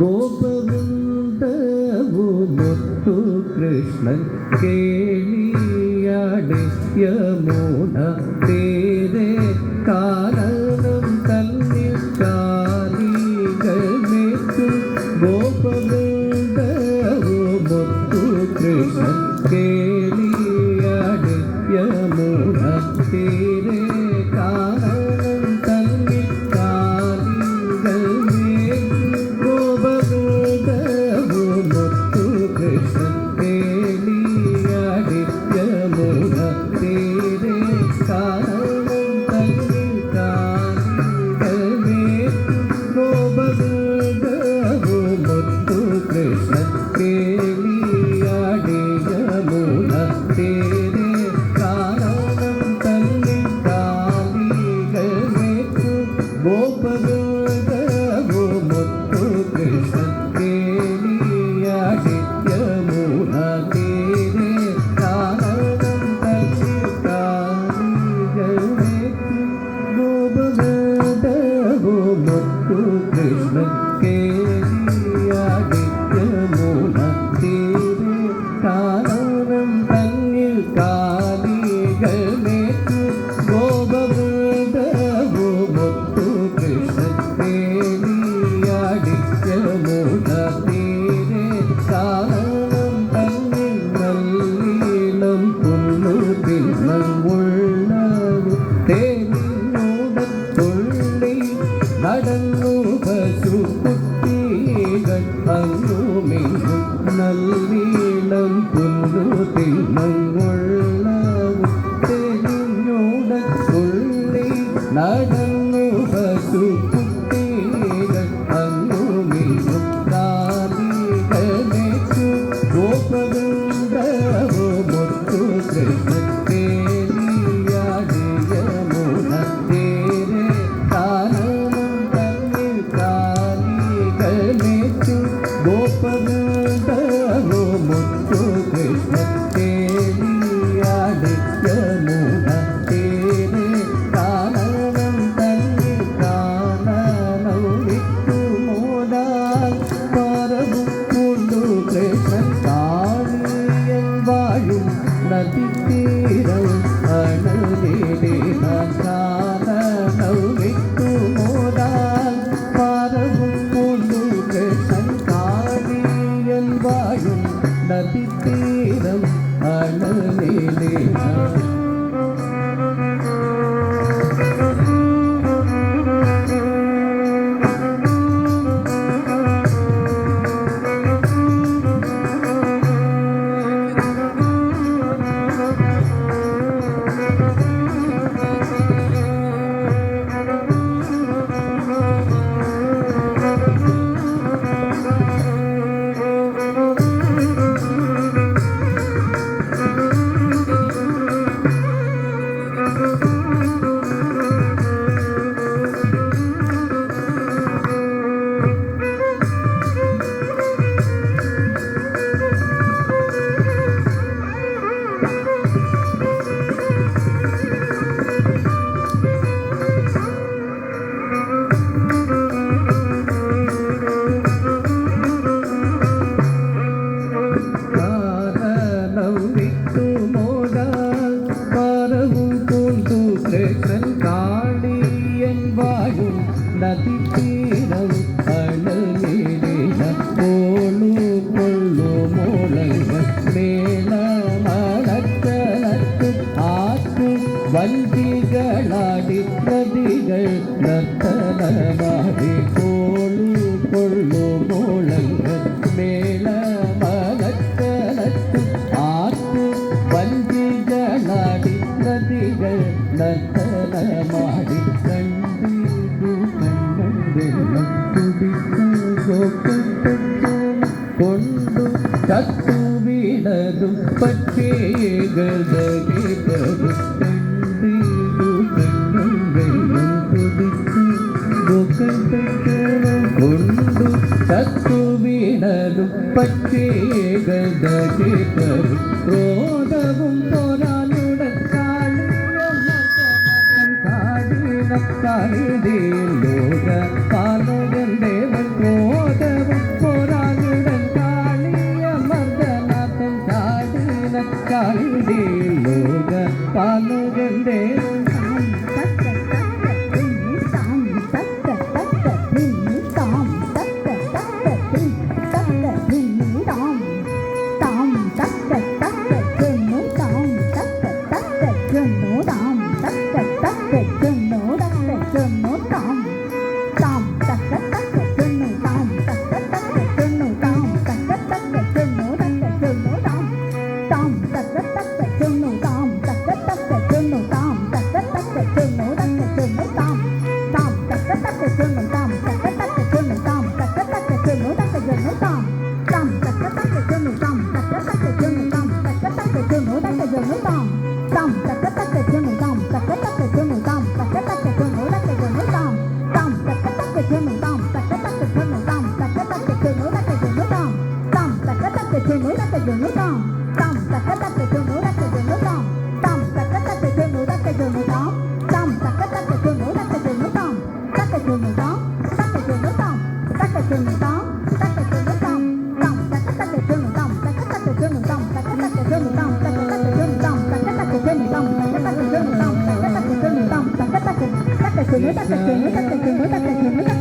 ഗോപവൃന്ദവുമൊത്തു കൃഷ്ണൻ കേളിയാടിയമൂഢ തേരെ കാരണം തന്നിൽ കാലികളേറ്റു ഗോപവൃന്ദവുമൊത്തു കൃഷ്ണൻ കേ നീളം പുല്ലു തിണ്ണങ്ങുള്ള തെരുഞ്ഞോടക്കുള്ളിൽ നടന്നു പശു நௌரித்து மோதா பாரவும் பூந்தூக்கன் காளி என் வாயும் நதி தீரம் அழலிட போலு கொள்ளு மூலங்கள் மேலமானத்து ஆத்து வந்திகளாடி நதிகள் நத்தனமாடி போலு கொள்ளு மூலங்கள் കൊണ്ടു തട്ടുവിടതും പക്ഷേകളിതരും കൊണ്ടു തട്ടുവിടതും പക്ഷേകളിതരും ക്രോധവും പോരാനുടക്കാളും കാടിനക്കാരിതേലും về với vòng dòng tập Thank you.